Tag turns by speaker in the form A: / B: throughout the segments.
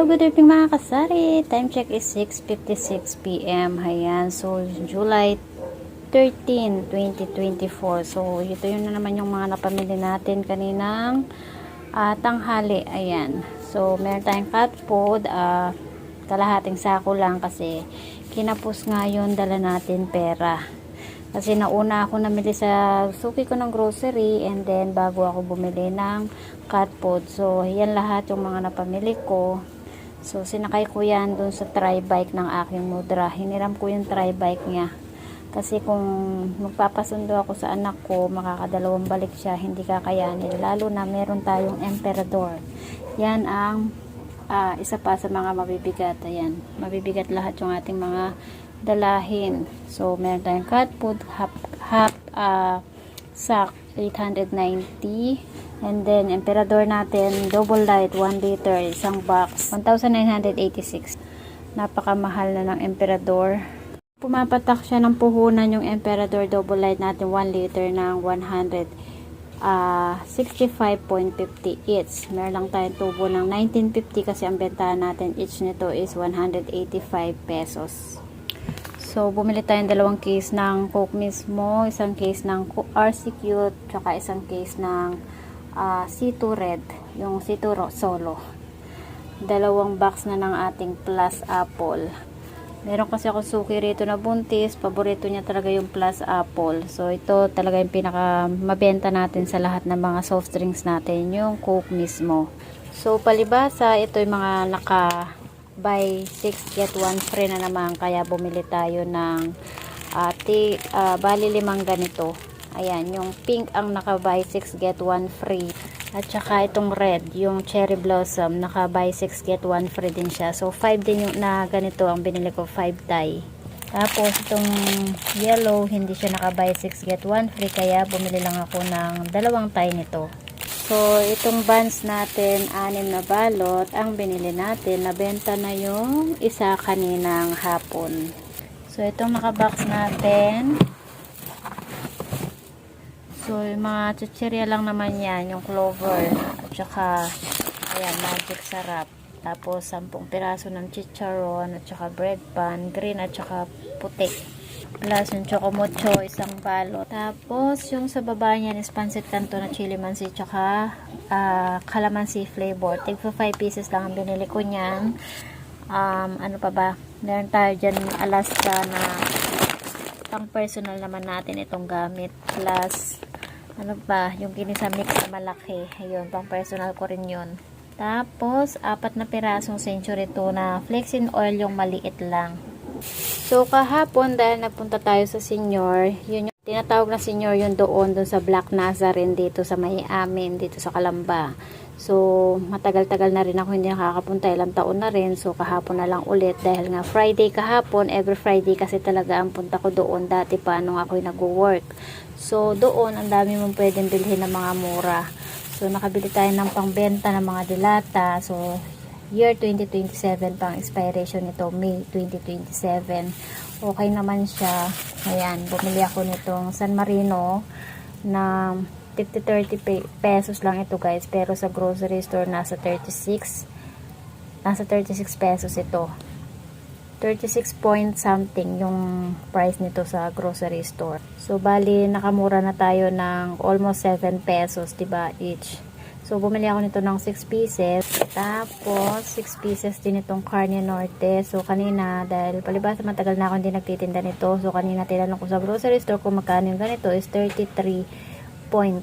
A: Good evening mga kasari. Time check is 6.56 p.m. Ayan, so July 13, 2024. So, ito yun na naman yung mga napamili natin kaninang ah, tanghali. Ayan. So, meron tayong cat food. ah, kalahating sako lang kasi kinapos nga yun, dala natin pera. Kasi nauna ako namili sa suki ko ng grocery and then bago ako bumili ng cat food. So, yan lahat yung mga napamili ko. So, sinakay ko yan dun sa tri-bike ng aking mudra. Hiniram ko yung tri-bike niya. Kasi kung magpapasundo ako sa anak ko, makakadalawang balik siya, hindi kakayanin. Lalo na meron tayong emperador. Yan ang ah, isa pa sa mga mabibigat. Ayan, mabibigat lahat yung ating mga dalahin. So, meron tayong cat food, half, half ah, sack, 890. And then, emperador natin, double light, 1 liter, isang box, 1,986. Napakamahal na ng emperador. Pumapatak siya ng puhunan yung emperador double light natin, 1 liter ng 100 ah 65.50 each. Meron lang tayong tubo ng 1950 kasi ang bentahan natin each nito is 185 pesos. So, bumili tayong dalawang case ng Coke mismo, isang case ng Co- RC Cute, tsaka isang case ng ah, C2 Red, yung C2 Ro- Solo. Dalawang box na ng ating Plus Apple. Meron kasi ako suki rito na buntis. Paborito niya talaga yung plus apple. So, ito talaga yung pinaka mabenta natin sa lahat ng mga soft drinks natin. Yung Coke mismo. So, palibasa, ito yung mga naka buy 6 get 1 free na naman. Kaya bumili tayo ng uh, ah, bali limang ganito. Ayan, yung pink ang naka buy 6 get 1 free. At saka itong red, yung cherry blossom, naka buy 6 get 1 free din siya. So 5 din yung na ganito ang binili ko, 5 tie. Tapos itong yellow, hindi siya naka buy 6 get 1 free kaya bumili lang ako ng dalawang tie nito. So itong buns natin, anim na balot, ang binili natin, nabenta na yung isa kaninang hapon. So itong naka-box natin, So, yung mga chichirya lang naman yan, yung clover, at saka, ayan, magic sarap. Tapos, 10 piraso ng chicharon, at saka bread pan, green, at saka puti. Plus, yung chocomocho, isang balot. Tapos, yung sa baba niyan is pancit canto na chili mansi, tsaka ah, calamansi flavor. Tig 5 pieces lang ang binili ko niyan. Um, ano pa ba? Meron tayo dyan Alaska na pang personal naman natin itong gamit. Plus, ano ba, yung ginisa mix na malaki. Ayun, pang personal ko rin yun. Tapos, apat na pirasong century tuna. Flexin oil yung maliit lang. So, kahapon, dahil nagpunta tayo sa senior, yun tinatawag na senior yun doon, doon sa Black Nazarene, dito sa may amin, dito sa Kalamba. So, matagal-tagal na rin ako hindi nakakapunta, ilang taon na rin. So, kahapon na lang ulit dahil nga Friday kahapon, every Friday kasi talaga ang punta ko doon dati pa nung ako'y nag-work. So, doon ang dami mong pwedeng bilhin ng mga mura. So, nakabili tayo ng pangbenta ng mga dilata. So, year 2027 pang expiration nito, May 2027. Okay naman siya. Ayan, bumili ako nitong San Marino na 50-30 pe- pesos lang ito guys. Pero sa grocery store, nasa 36. Nasa 36 pesos ito. 36 point something yung price nito sa grocery store. So, bali, nakamura na tayo ng almost 7 pesos, 'di ba each. So, bumili ako nito ng 6 pieces. Tapos, 6 pieces din itong Carne Norte. So, kanina, dahil palibasa matagal na ako hindi nagtitinda nito. So, kanina tinanong ko sa grocery store kung magkano yung ganito is 33 point.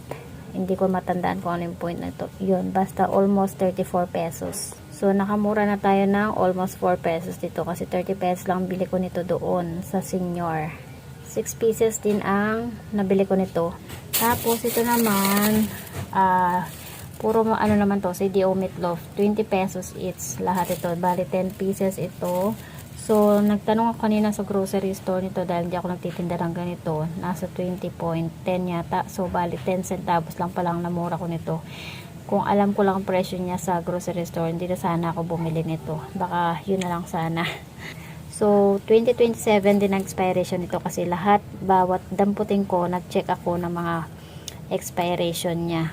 A: Hindi ko matandaan kung ano yung point na ito. Yun, basta almost 34 pesos. So, nakamura na tayo ng almost 4 pesos dito kasi 30 pesos lang bili ko nito doon sa senior. 6 pieces din ang nabili ko nito. Tapos, ito naman, ah, puro mo- ano naman to, CDO meatloaf. 20 pesos each. Lahat ito. Bali, 10 pieces ito. So, nagtanong ako kanina sa grocery store nito dahil hindi ako nagtitinda ng ganito. Nasa 20.10 yata. So, bali 10 centavos lang palang namura ko nito. Kung alam ko lang ang presyo niya sa grocery store, hindi na sana ako bumili nito. Baka yun na lang sana. So, 2027 din ang expiration nito kasi lahat, bawat damputin ko, nag-check ako ng mga expiration niya.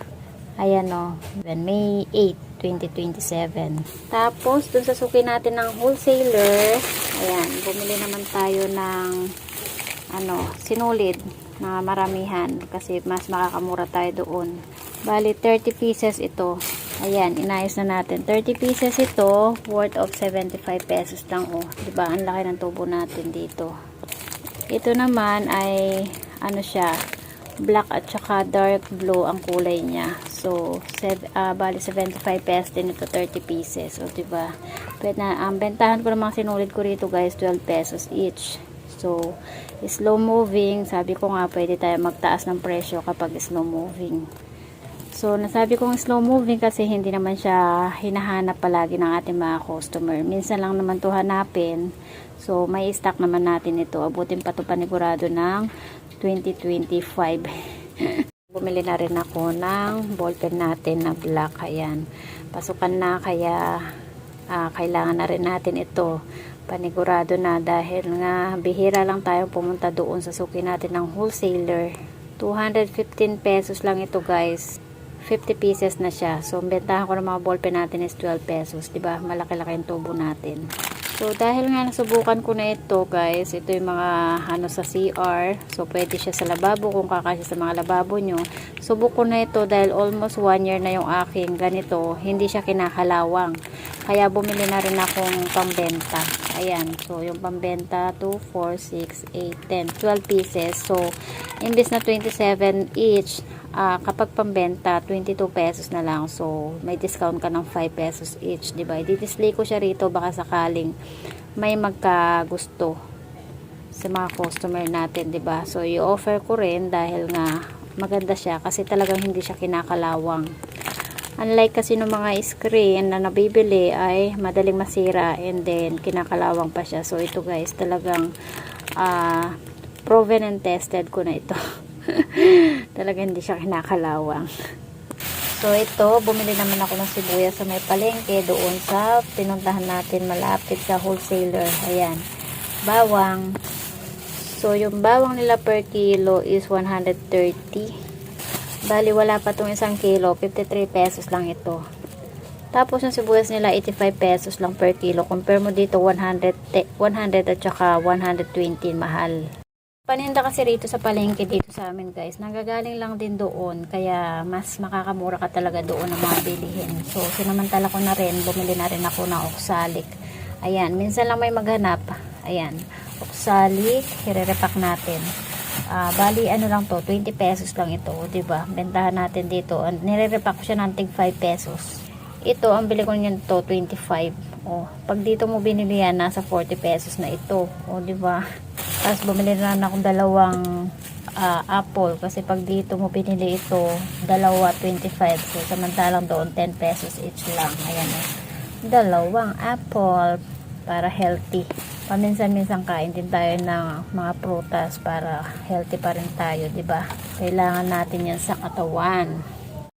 A: Ayan o, May 8, 2027. Tapos, dun sa suki natin ng wholesaler, ayan, bumili naman tayo ng ano, sinulid na maramihan kasi mas makakamura tayo doon. Bali, 30 pieces ito. Ayan, inayos na natin. 30 pieces ito, worth of 75 pesos lang, oh. Diba? Ang laki ng tubo natin dito. Ito naman ay, ano siya, black at saka dark blue ang kulay niya. So, sev ah, bali 75 pesos din ito, 30 pieces. O, diba? Pwede na, ang bentahan ko ng mga sinulid ko rito guys, 12 pesos each. So, slow moving, sabi ko nga pwede tayo magtaas ng presyo kapag slow moving. So, nasabi kong slow moving kasi hindi naman siya hinahanap palagi ng ating mga customer. Minsan lang naman to hanapin. So, may stock naman natin ito. Abutin pa to panigurado ng 2025. Bumili na rin ako ng ballpen natin na black. Ayan. Pasukan na kaya ah, kailangan na rin natin ito. Panigurado na dahil nga bihira lang tayo pumunta doon sa suki natin ng wholesaler. 215 pesos lang ito guys. 50 pieces na siya. So, bentahan ko ng mga ballpen natin is 12 pesos. ba Malaki-laki yung tubo natin. So, dahil nga nasubukan ko na ito, guys, ito yung mga ano sa CR. So, pwede siya sa lababo kung kakasya sa mga lababo nyo. Subok ko na ito dahil almost one year na yung aking ganito. Hindi siya kinakalawang. Kaya bumili na rin akong pambenta. Ayan. So, yung pambenta, 2, 4, 6, 8, 10, 12 pieces. So, imbes na 27 each, ah, kapag pambenta 22 pesos na lang. So may discount ka ng 5 pesos each di ba? I-display ko siya rito baka sakaling may magkagusto sa mga customer natin di ba? So i-offer ko rin dahil nga maganda siya kasi talagang hindi siya kinakalawang. Unlike kasi ng mga screen na nabibili ay madaling masira and then kinakalawang pa siya. So ito guys talagang ah, proven and tested ko na ito talaga hindi siya kinakalawang. So ito bumili naman ako ng sibuyas sa may palengke doon sa pinuntahan natin malapit sa wholesaler. Ayan. Bawang. So yung bawang nila per kilo is 130 bali wala pa tong isang kilo. 53 pesos lang ito. Tapos yung sibuyas nila 85 pesos lang per kilo. Compare mo dito 100, te- 100 at saka 120 mahal Paninda kasi rito sa palengke dito sa amin guys, nanggagaling lang din doon, kaya mas makakamura ka talaga doon ng mga bilihin. So, sinamantala ko na rin, bumili na rin ako ng oksalik. Ayan, minsan lang may maghanap. Ayan, oksalik, hirerepak natin. Ah, bali, ano lang to, 20 pesos lang ito, ba Bentahan natin dito. And Nirerepak ko siya ng tig 5 pesos. Ito, ang bili ko niyan to, 25. Oh, pag dito mo binili yan, nasa 40 pesos na ito. Oh, 'di ba tapos bumili na ako dalawang ah, apple kasi pag dito mo pinili ito, dalawa 25. So samantalang doon 10 pesos each lang. Ayan eh. Dalawang apple para healthy. Paminsan-minsan kain din tayo ng mga prutas para healthy pa rin tayo, 'di ba? Kailangan natin 'yan sa katawan.